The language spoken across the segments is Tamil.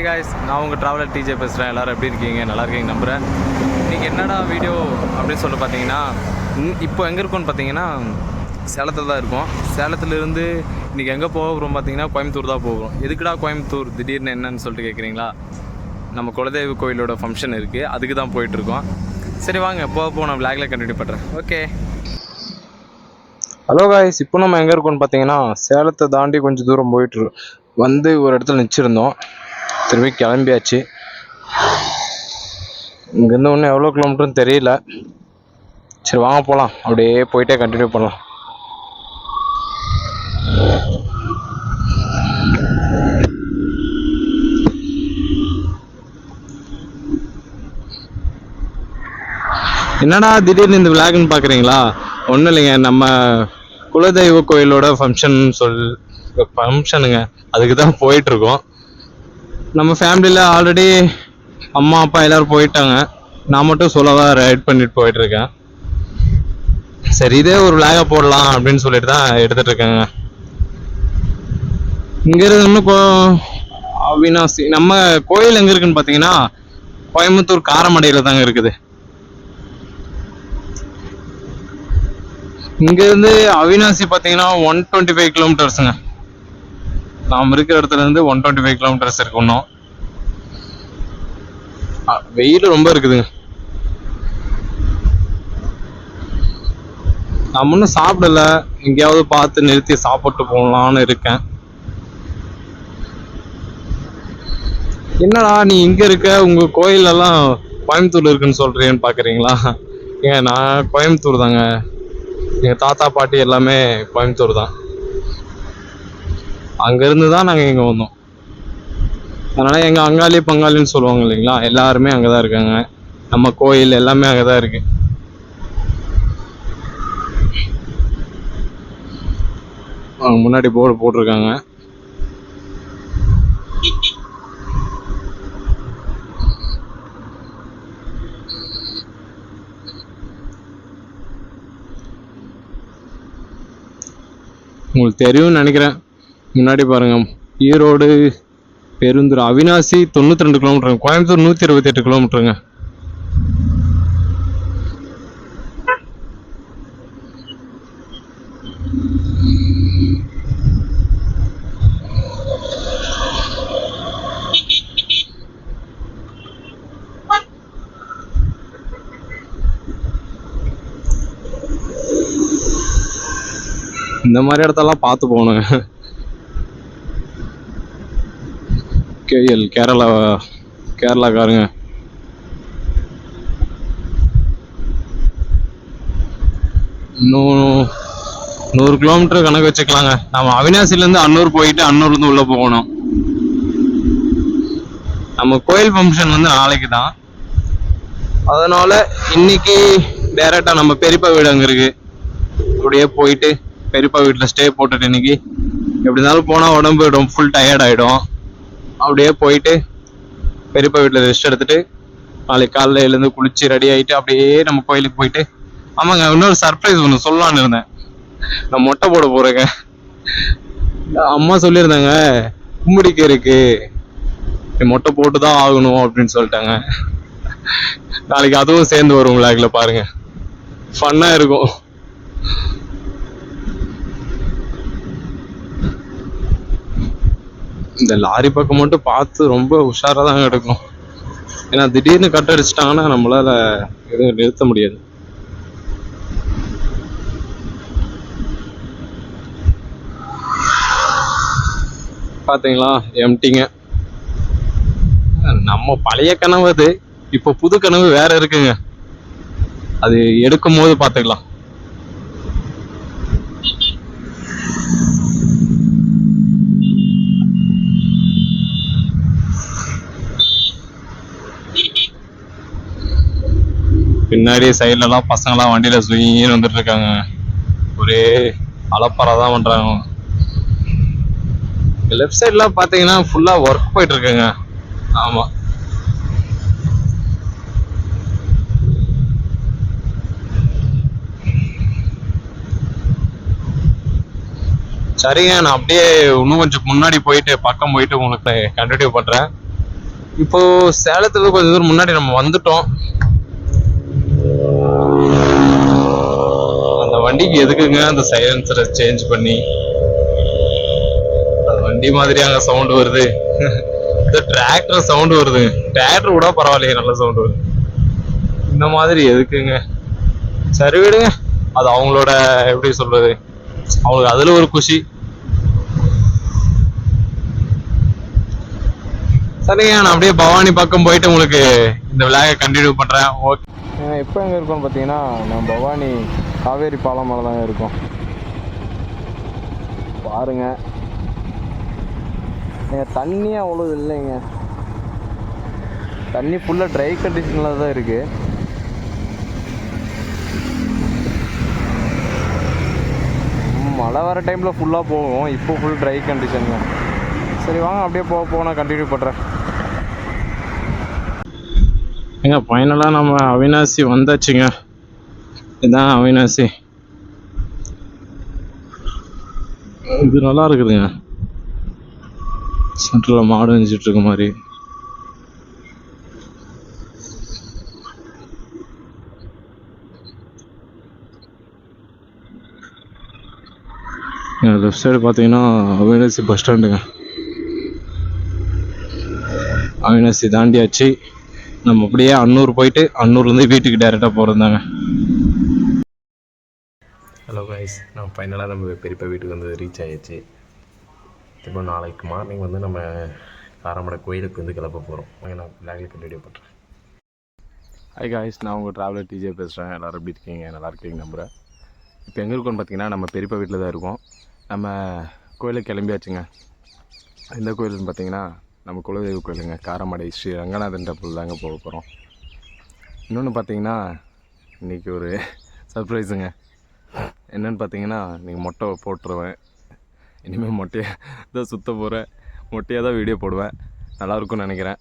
ஹாய் காய்ஸ் நான் உங்கள் ட்ராவலர் டிஜே பேசுகிறேன் எல்லோரும் எப்படி இருக்கீங்க? நல்லா இருக்கீங்க நம்புகிறேன் இன்றைக்கி என்னடா வீடியோ அப்படின்னு சொல்லி பார்த்தீங்கன்னா இப்போ எங்கே இருக்கோம்னு பார்த்தீங்கன்னா சேலத்தில் தான் இருக்கோம். சேலத்துலேருந்து இன்றைக்கி எங்கே போக போகிறோம் பார்த்தீங்கன்னா கோயம்புத்தூர் தான் போகிறோம் எதுக்குடா கோயம்புத்தூர்? திடீர்னு என்னன்னு சொல்லிட்டு கேட்குறீங்களா நம்ம குலதெய்வ கோயிலோட ஃபங்க்ஷன் இருக்குது அதுக்கு தான் போயிட்டுருக்கோம் சரி வாங்க. போக போக நான் விளாக்ல கண்டினியூ பண்ணுறேன் ஓகே ஹலோ காய்ஸ் இப்போ நம்ம எங்கே இருக்கோம்னு பார்த்தீங்கன்னா சேலத்தை தாண்டி கொஞ்சம் தூரம் போயிட்டு வந்து ஒரு இடத்துல நிச்சிருந்தோம். திரும்பி கிளம்பியாச்சு. இங்கேருந்து ஒன்றும் எவ்வளோ கிலோமீட்டர்னு தெரியல. சரி வாங்க போகலாம் அப்படியே போயிட்டே கண்டினியூ பண்ணலாம். என்னடா திடீர்னு இந்த விளாக்னு பார்க்குறீங்களா ஒன்றும் இல்லைங்க. நம்ம குலதெய்வ கோயிலோட ஃபங்க்ஷன் சொல் ஃபங்க்ஷனுங்க அதுக்கு தான் போயிட்டுருக்கோம் நம்ம ஃபேமிலியில் ஆல்ரெடி அம்மா அப்பா எல்லாரும் போயிட்டாங்க. நான் மட்டும் சொல்லதான் ரைட் பண்ணிட்டு போயிட்டுருக்கேன். சரி இதே ஒரு விளாக போடலாம் அப்படின்னு சொல்லிட்டு தான் எடுத்துட்டு இருக்கேங்க. இங்கேருந்து இன்னும் கோ- அவினாசி நம்ம கோயில் எங்க இருக்குன்னு பாத்தீங்கன்னா கோயம்புத்தூர் காரமடையில தாங்க இருக்குது. இங்க இருந்து அவினாசி பாத்தீங்கன்னா ஒன் டுவெண்ட்டி ஃபைவ் கிலோமீட்டர்ஸுங்க நாம் இருக்கிற இடத்துல இருந்து ஒன் டுவெண்ட்டி ஃபைவ் கிலோமீட்டர்ஸ் இருக்கு இன்னும். வெயில் ரொம்ப இருக்குதுங்க. நான் இன்னும் சாப்பிடல. எங்கேயாவது பார்த்து நிறுத்தி சாப்பிட்டு போகலான்னு இருக்கேன். என்னடா நீ இங்க இருக்க? உங்க கோயில் எல்லாம் கோயம்புத்தூர்ல இருக்குன்னு சொல்றீங்கன்னு பாக்குறீங்களா? ஏன் நான் கோயம்புத்தூர் தாங்க. எங்க தாத்தா பாட்டி எல்லாமே கோயம்புத்தூர் தான். அங்கிருந்து தான் நாங்க இங்க வந்தோம். அதனால எங்க அங்காளி பங்காளின்னு சொல்லுவாங்க இல்லைங்களா? எல்லாருமே அங்கதான் இருக்காங்க. நம்ம கோயில் எல்லாமே அங்கதான் இருக்கு. அவங்க முன்னாடி போர்டு போட்டிருக்காங்க. உங்களுக்கு தெரியும்னு நினைக்கிறேன். முன்னாடி பாருங்க. ஈரோடு பெருந்துறை அவினாசி தொண்ணூத்தி ரெண்டு கிலோமீட்டருங்க கோயம்புத்தூர் நூத்தி இருபத்தி எட்டு கிலோமீட்டருங்க இந்த மாதிரி இடத்தெல்லாம் பார்த்து போகணுங்க. கேஎல் கேரளா கேரளாக்காரங்க. இன்னும் நூறு கிலோமீட்டர் கணக்கு வச்சுக்கலாங்க. நம்ம அவினாசிலேருந்து அன்னூர் போயிட்டு அன்னூர்லேருந்து உள்ளே போகணும். நம்ம கோயில் ஃபங்க்ஷன் வந்து நாளைக்கு தான். அதனால இன்னைக்கு டைரக்டா நம்ம பெரியப்பா வீடு அங்க இருக்கு. அப்படியே போயிட்டு பெரியப்பா வீட்டில் ஸ்டே போட்டுட்டு இன்னைக்கு எப்படி இருந்தாலும் போனா உடம்பு ஃபுல் டயர்ட் ஆயிடும். அப்படியே போயிட்டு பெரியப்பா வீட்டில் ரெஸ்ட் எடுத்துட்டு நாளைக்கு காலையில் எழுந்து குளிச்சு ரெடி ஆகிட்டு அப்படியே நம்ம கோயிலுக்கு போயிட்டு ஆமாங்க இன்னொரு சர்ப்ரைஸ் ஒன்று சொல்லலாம்னு இருந்தேன். நான் மொட்டை போட போறேங்க. அம்மா சொல்லியிருந்தாங்க கும்பிடிக்க இருக்கு. மொட்டை போட்டு தான் ஆகணும் அப்படின்னு சொல்லிட்டாங்க. நாளைக்கு அதுவும் சேர்ந்து வரும் விளாக்ல பாருங்க. ஃபன்னாக இருக்கும். இந்த லாரி பக்கம் மட்டும் பார்த்து ரொம்ப உஷாராக தான் எடுக்கும். ஏன்னா திடீர்னு கட் அடிச்சிட்டாங்கன்னா நம்மளால எதுவும் நிறுத்த முடியாது. பாத்தீங்களா? எம்டிங்க. நம்ம பழைய கனவு அது. இப்போ புது கனவு வேற இருக்குங்க. அது எடுக்கும் போது பாத்துக்கலாம். பின்னாடி சைடுல எல்லாம் பசங்க எல்லாம் வண்டியில சுயின்னு வந்துட்டு இருக்காங்க ஒரே அலப்பறை தான் பண்றாங்க. லெஃப்ட் சைடுல பாத்தீங்கன்னா ஃபுல்லா ஒர்க் போயிட்டு இருக்குங்க ஆமா. சரிங்க நான் அப்படியே இன்னும் கொஞ்சம் முன்னாடி போயிட்டு பக்கம் போயிட்டு உங்களுக்கு கண்டினியூ பண்றேன். இப்போ சேலத்துல கொஞ்சம் தூரம் முன்னாடி நம்ம வந்துட்டோம் அந்த வண்டிக்கு எதுக்குங்க அந்த சைலன்சரை சேஞ்ச் பண்ணி? அது வண்டி மாதிரி சவுண்ட் வருது. இந்த டிராக்டர் சவுண்ட் வருது. டிராக்டர் கூட பரவாயில்லையே நல்ல சவுண்ட் வருது. இந்த மாதிரி எதுக்குங்க? சரி விடுங்க. அது அவங்களோட எப்படி சொல்றது? அவங்களுக்கு அதுல ஒரு குஷி. சரிங்க நான் அப்படியே பவானி பக்கம் போயிட்டு உங்களுக்கு இந்த விளையாட கண்டினியூ பண்றேன். ஓகே. இப்போ எங்கே இருக்கோம்னு பார்த்தீங்கன்னா நான் பவானி காவேரி பாலம் மேலே தாங்க இருக்கோம். பாருங்க. ஏங்க, தண்ணி அவ்வளோ இல்லைங்க. தண்ணி ஃபுல்லாக ட்ரை கண்டிஷனில் தான் இருக்கு. மழை வர டைமில் ஃபுல்லாக போகும். இப்போ ஃபுல் ட்ரை கண்டிஷனுங்க சரி வாங்க அப்படியே போக போனால் நான் கண்டினியூ பண்ணுறேன் ஏங்க ஃபைனலாக நம்ம அவினாசி வந்தாச்சுங்க. இதுதான் அவினாசி. இது நல்லா இருக்குதுங்க. சென்டரில் மாடு வச்சுட்டு இருக்க மாதிரி. லெஃப்ட் சைடு பார்த்தீங்கன்னா அவினாசி பஸ் ஸ்டாண்டுங்க அவினாசி தாண்டியாச்சு. நம்ம அப்படியே அன்னூர் போயிட்டு அன்னூர்லேருந்து வீட்டுக்கு டேரெக்டாக போகிறதாங்க ஹலோ கைஸ் நம்ம ஃபைனலாக நம்ம பெரியப்பா வீட்டுக்கு வந்து ரீச் ஆயாச்சு இப்போ நாளைக்கு மார்னிங் வந்து நம்ம காரமடை கோயிலுக்கு வந்து கிளம்ப போகிறோம் நான் பிளாக்ல கண்டினியூ பண்ணுறேன் ஹாய் காய்ஸ் நான் உங்கள் ட்ராவலர் டிஜே பேசுகிறேன் எல்லோரும் எப்படி இருக்கீங்க? நல்லா இருக்கீங்க நம்புகிறேன் இப்போ எங்கே இருக்கோம்னு பார்த்தீங்கன்னா நம்ம பெரியப்பா வீட்டில் தான் இருக்கோம். நம்ம கோயிலுக்கு கிளம்பியாச்சுங்க. எந்த கோயிலுன்னு பார்த்தீங்கன்னா நம்ம குலதெய்வ கோயிலுங்க காரமடை ஸ்ரீ ரங்கநாதன் டெம்பிள் தாங்க போக போகிறோம் இன்னொன்று பார்த்தீங்கன்னா இன்றைக்கி ஒரு சர்ப்ரைஸுங்க என்னென்னு பார்த்தீங்கன்னா நீங்கள் மொட்டை போட்டுருவேன். இனிமேல் மொட்டையாக தான் சுத்த போகிறேன் மொட்டையாக தான் வீடியோ போடுவேன். நல்லாயிருக்கும்னு நினைக்கிறேன்.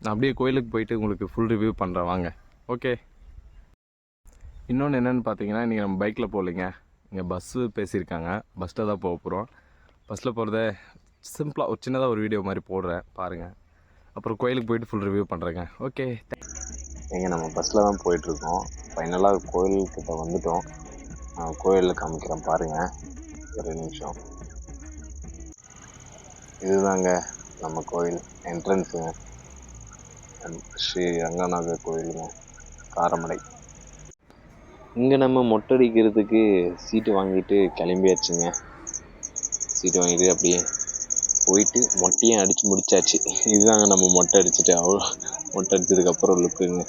நான் அப்படியே கோயிலுக்கு போயிட்டு உங்களுக்கு ஃபுல் ரிவ்யூ பண்ணுறேன் வாங்க. ஓகே இன்னொன்று என்னென்னு பார்த்தீங்கன்னா இன்றைக்கி நம்ம பைக்கில் போகலைங்க. இங்கே பஸ்ஸு பேசியிருக்காங்க. பஸ்ஸில் தான் போக போகிறோம் பஸ்ஸில் போகிறத சிம்பிளாக ஒரு சின்னதாக ஒரு வீடியோ மாதிரி போடுறேன் பாருங்கள் அப்புறம் கோயிலுக்கு போயிட்டு ஃபுல் ரிவ்யூ பண்ணுறேங்க ஓகே எங்க நம்ம பஸ்ஸில் தான் போயிட்டுருக்கோம். ஃபைனலாக கோயில்கிட்ட வந்துட்டோம். நான் கோயிலில் காமிக்கிறேன் பாருங்கள் ஒரு நிமிஷம். இதுதாங்க நம்ம கோயில் என்ட்ரன்ஸுங்க ஸ்ரீ ரங்கநாதர் கோயிலுங்க காரமடை. இங்கே நம்ம மொட்டை அடிக்கிறதுக்கு சீட்டு வாங்கிட்டு கிளம்பியாச்சுங்க. சீட்டு வாங்கிட்டு அப்படியே போயிட்டு மொட்டையும் அடித்து முடிச்சாச்சு. இதுதாங்க நம்ம மொட்டை அடிச்சுட்டு. அவ்வளோ மொட்டை அடித்ததுக்கப்புறம் லுக்குங்க.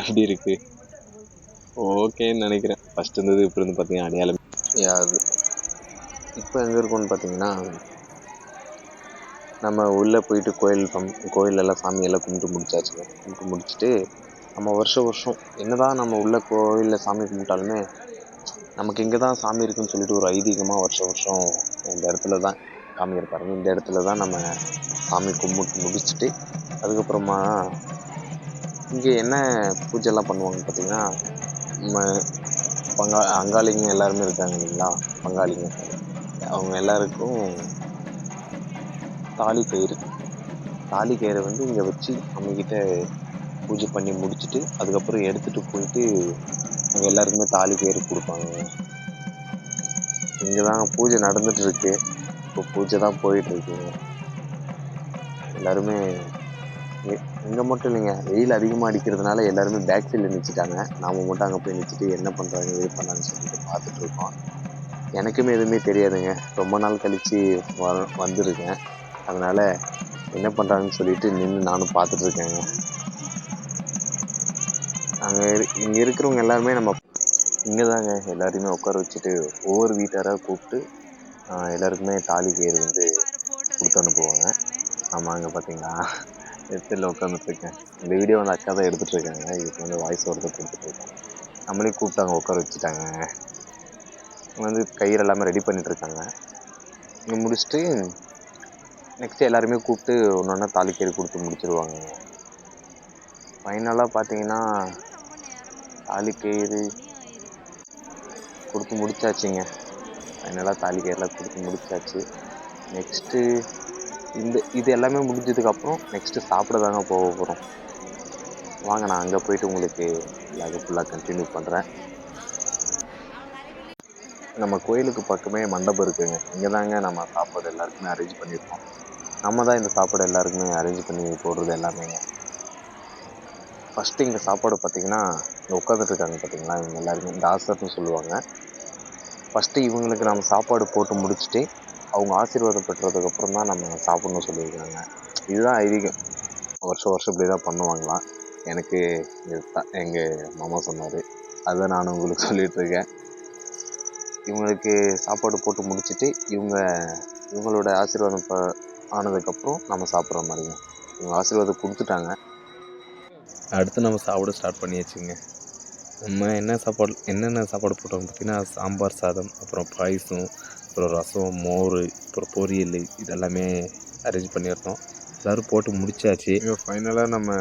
எப்படி இருக்குது ஓகேன்னு நினைக்கிறேன். ஃபஸ்ட் இருந்தது இப்போ இருந்து பார்த்தீங்கன்னா அடையாளம். யாது இப்போ எங்கே இருக்கோம்னு பார்த்தீங்கன்னா நம்ம உள்ளே போயிட்டு கோயில் பம் கோயிலெல்லாம் சாமியெல்லாம் கும்பிட்டு முடிச்சாச்சுங்க. கும்பிட்டு முடிச்சுட்டு நம்ம வருஷம் வருஷம் என்னதான் நம்ம உள்ள கோயிலில் சாமி கும்பிட்டாலுமே நமக்கு இங்கே தான் சாமி இருக்குன்னு சொல்லிட்டு ஒரு ஐதீகமாக வருஷம் வருஷம் இந்த இடத்துல தான் சாமி இருப்பாருங்க இந்த இடத்துல தான் நம்ம சாமி கும்பிட்டு முடிச்சுட்டு அதுக்கப்புறமா இங்கே என்ன பூஜைலாம் பண்ணுவாங்கன்னு பார்த்தீங்கன்னா நம்ம பங்கா அங்காளிங்க எல்லாருமே இருக்காங்க இல்லைங்களா? பங்காளிங்க. அவங்க எல்லாருக்கும் தாலி கயிறு. தாலி கயிறை வந்து இங்கே வச்சு நம்மக்கிட்ட பூஜை பண்ணி முடிச்சுட்டு அதுக்கப்புறம் எடுத்துகிட்டு போயிட்டு அங்கே எல்லாருக்குமே தாலி கயிறு கொடுப்பாங்க. இங்கே தான் பூஜை நடந்துட்டு இப்போ பூஜை தான் போயிட்டுருக்கு. எல்லாருமே இங்கே மட்டும் இல்லைங்க வெயில் அதிகமாக அடிக்கிறதுனால எல்லாருமே பேக் சைடில் நிறுத்திட்டாங்க நாம மட்டும் அங்கே போய் நிறுத்திட்டு என்ன பண்ணுறாங்க இது பண்ணாங்கன்னு சொல்லிட்டு பார்த்துட்ருக்கோம் எனக்குமே எதுவுமே தெரியாதுங்க. ரொம்ப நாள் கழித்து வ வந்திருக்கேன். அதனால் என்ன பண்ணுறாங்கன்னு சொல்லிட்டு நின்று நானும் பார்த்துட்டு இருக்கேங்க. அங்கே இங்கே இருக்கிறவங்க எல்லாருமே நம்ம இங்கே தாங்க எல்லாரையுமே உட்கார வச்சுட்டு ஒவ்வொரு வீட்டாராக கூப்பிட்டு எல்லாருக்குமே தாலி கயிறு வந்து கொடுத்து அனுப்புவாங்க ஆமாம் அங்கே பார்த்தீங்களா எத்தில் உட்காந்துட்ருக்கேன் இந்த வீடியோ வந்து அக்கா தான் எடுத்துகிட்டு இருக்காங்க இதுக்கு வந்து வாய்ஸ் ஓரத்தை கொடுத்துட்ருக்காங்க நம்மளே கூப்பிட்டாங்க உட்கார வச்சுட்டாங்க. வந்து கயிறு எல்லாமே ரெடி பண்ணிகிட்ருக்காங்க இங்கே முடிச்சுட்டு நெக்ஸ்ட் எல்லாருமே கூப்பிட்டு ஒன்று ஒன்றா தாலி கயிறு கொடுத்து முடிச்சிருவாங்க. ஃபைனலாக பார்த்தீங்கன்னா தாலி கயிறு கொடுத்து முடிச்சாச்சுங்க. ஃபைனலாக தாலி கயிறுலாம் கொடுத்து முடிச்சாச்சு. நெக்ஸ்ட்டு இந்த இது எல்லாமே முடிஞ்சதுக்கப்புறம் நெக்ஸ்ட்டு சாப்பிட தாங்க போக போகிறோம் வாங்க நான் அங்கே போயிட்டு உங்களுக்கு எல்லாத்தையும் ஃபுல்லாக கண்டினியூ பண்ணுறேன் நம்ம கோயிலுக்கு பக்கமே மண்டபம் இருக்குங்க. இங்கே தாங்க நம்ம சாப்பாடு எல்லாருக்குமே அரேஞ்ச் பண்ணியிருக்கோம். நம்ம தான் இந்த சாப்பாடு எல்லாருக்குமே அரேஞ்ச் பண்ணி போடுறது எல்லாமேங்க. ஃபஸ்ட்டு இங்கே சாப்பாடு பார்த்தீங்கன்னா இங்கே உட்காந்துட்டு இருக்காங்க பார்த்தீங்களா இவங்க எல்லாருமே இந்த ஆசர்னு சொல்லுவாங்க. ஃபஸ்ட்டு இவங்களுக்கு நம்ம சாப்பாடு போட்டு முடிச்சுட்டு அவங்க ஆசீர்வாதம் பெற்றதுக்கப்புறம் தான் நம்ம சாப்பிட்ணும் சொல்லியிருக்காங்க. இதுதான் ஐதீகம். வருஷம் வருஷம் இப்படி தான் பண்ணுவாங்களாம். எனக்கு இதுதான் எங்கள் மாமா சொன்னார். அதை நான் உங்களுக்கு சொல்லிகிட்ருக்கேன் இருக்கேன். இவங்களுக்கு சாப்பாடு போட்டு முடிச்சுட்டு இவங்க இவங்களோட ஆசீர்வாதம் ப ஆனதுக்கப்புறம் நம்ம சாப்பிட்ற மாதிரிங்க. இவங்க ஆசீர்வாதம் கொடுத்துட்டாங்க. அடுத்து நம்ம சாப்பிட ஸ்டார்ட் பண்ணியாச்சுங்க. நம்ம என்ன சாப்பாடு என்னென்ன சாப்பாடு போட்டோம்னு பார்த்தீங்கன்னா சாம்பார் சாதம் அப்புறம் பாயசம் அப்புறம் ரசம் மோர் அப்புறம் பொரியல் இதெல்லாமே அரேஞ்ச் பண்ணியிருந்தோம். எல்லோரும் போட்டு முடிச்சாச்சு. இப்போ ஃபைனலாக நம்ம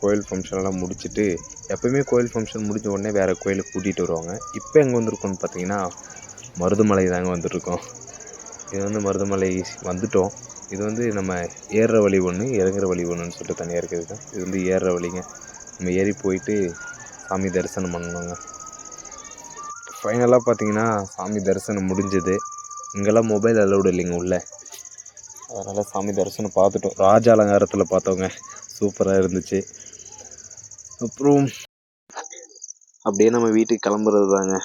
கோயில் ஃபங்க்ஷன்லாம் முடிச்சுட்டு எப்போயுமே கோயில் ஃபங்க்ஷன் முடிஞ்ச உடனே வேறு கோயிலுக்கு கூட்டிகிட்டு வருவாங்க. இப்போ எங்கே வந்திருக்கோம்னு பார்த்தீங்கன்னா மருதமலை தாங்க வந்துட்ருக்கோம் இது வந்து மருதமலை வந்துட்டோம். இது வந்து நம்ம ஏறுற வழி ஒன்று இறங்குற வழி ஒன்றுன்னு சொல்லிட்டு தனியாக இருக்குது இது வந்து ஏறுற வழிங்க. நம்ம ஏறி போயிட்டு சாமி தரிசனம் பண்ணோங்க ஃபைனலாக பார்த்தீங்கன்னா சாமி தரிசனம் முடிஞ்சது. இங்கெல்லாம் மொபைல் அலௌடு இல்லைங்க உள்ளே. அதனால் சாமி தரிசனம் பார்த்துட்டோம். ராஜ அலங்காரத்தில் பார்த்தோங்க. சூப்பராக இருந்துச்சு. அப்புறம் அப்படியே நம்ம வீட்டுக்கு கிளம்புறது தாங்க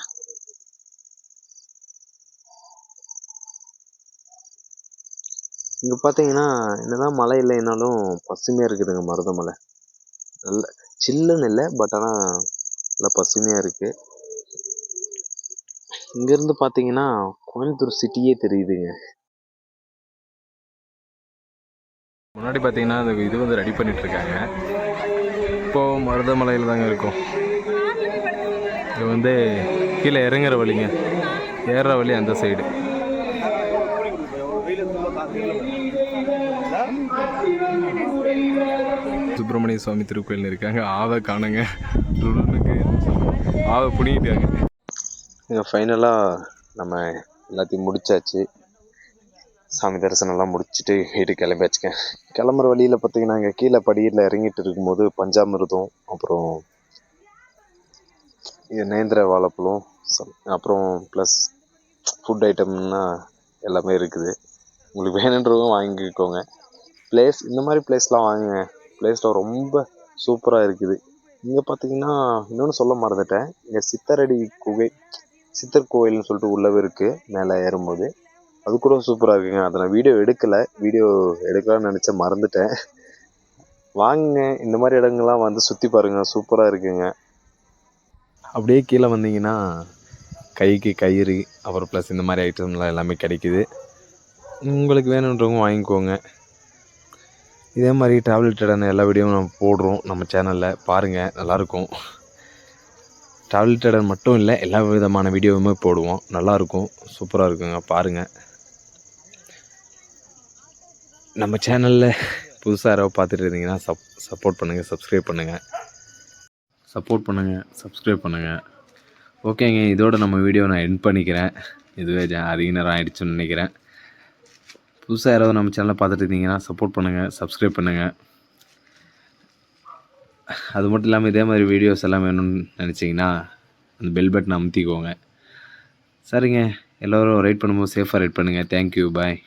இங்கே பார்த்தீங்கன்னா என்னதான் மழை இல்லைனாலும் பசுமையாக இருக்குதுங்க மருதமலை. நல்ல சில்லுன்னு இல்லை பட் ஆனால் நல்லா பசுமையாக இருக்குது இங்கேருந்து பார்த்தீங்கன்னா கோயம்புத்தூர் சிட்டியே தெரியுதுங்க. முன்னாடி பார்த்தீங்கன்னா அந்த இது வந்து ரெடி பண்ணிட்டு இருக்காங்க இப்போது மருதமலையில் தாங்க இருக்கும். இது வந்து கீழே இறங்குற வழிங்க. ஏறுற வழி அந்த சைடு சுப்பிரமணிய சுவாமி திருக்கோயில் இருக்காங்க. ஆவை காணுங்க. ருருனுக்கு ஆவை புனிக்கிட்டாங்க இங்கே ஃபைனலாக நம்ம எல்லாத்தையும் முடிச்சாச்சு. சாமி தரிசனம்லாம் முடிச்சுட்டு வீட்டுக்கு கிளம்பியாச்சுங்க. கிளம்புற வழியில் பார்த்தீங்கன்னா இங்கே கீழே படியில் இறங்கிட்டு இருக்கும்போது பஞ்சாமிரதம் அப்புறம் இது நேந்திர வாழைப்பழம் அப்புறம் ப்ளஸ் ஃபுட் ஐட்டம்னா எல்லாமே இருக்குது. உங்களுக்கு வேணுன்றவங்க வாங்கிக்கோங்க. பிளேஸ் இந்த மாதிரி பிளேஸ்லாம் வாங்குங்க. பிளேஸில் ரொம்ப சூப்பராக இருக்குது. இங்கே பார்த்தீங்கன்னா இன்னொன்று சொல்ல மறந்துட்டேன். இங்கே சித்தரடி குகை சித்தர் கோயில்னு சொல்லிட்டு உள்ளவே இருக்குது மேலே ஏறும்போது. அது கூட சூப்பராக இருக்குங்க. அதை நான் வீடியோ எடுக்கலை. வீடியோ எடுக்கலாம்னு நினச்சேன் மறந்துட்டேன். வாங்குங்க. இந்த மாதிரி இடங்கள்லாம் வந்து சுற்றி பாருங்கள் சூப்பராக இருக்குங்க. அப்படியே கீழே வந்தீங்கன்னா கைக்கு கயிறு அப்புறம் ப்ளஸ் இந்த மாதிரி ஐட்டம்லாம் எல்லாமே கிடைக்குது. உங்களுக்கு வேணுன்றவங்க வாங்கிக்கோங்க. இதே மாதிரி ட்ராவல் ரிலேட்டடான எல்லா வீடியோவும் நம்ம போடுறோம் நம்ம சேனலில் பாருங்கள் நல்லாயிருக்கும். ட்ராவல் ரிலேட்டட் மட்டும் இல்லை எல்லா விதமான வீடியோவுமே போடுவோம். நல்லாயிருக்கும். சூப்பராக இருக்குங்க பாருங்கள் நம்ம சேனலில் புதுசாக யாராவது பார்த்துட்டு இருந்தீங்கன்னா சப் சப்போர்ட் பண்ணுங்கள் சப்ஸ்கிரைப் பண்ணுங்கள் சப்போர்ட் பண்ணுங்கள் சப்ஸ்கிரைப் பண்ணுங்கள் ஓகேங்க இதோட நம்ம வீடியோ நான் எண்ட் பண்ணிக்கிறேன். இதுவே ஜா- அதிக நேரம் ஆகிடுச்சுன்னு நினைக்கிறேன். புதுசாக யாராவது நம்ம சேனலை பார்த்துட்டு இருந்தீங்கன்னா சப்போர்ட் பண்ணுங்கள் சப்ஸ்கிரைப் பண்ணுங்கள் அது மட்டும் இல்லாமல் இதே மாதிரி வீடியோஸ் எல்லாம் வேணும்னு நினச்சிங்கன்னா அந்த பெல் பட்டனை அமுத்திக்கோங்க. சரிங்க எல்லோரும் ரைட் பண்ணும்போது சேஃபாக ரைட் பண்ணுங்கள் தேங்க்யூ பாய்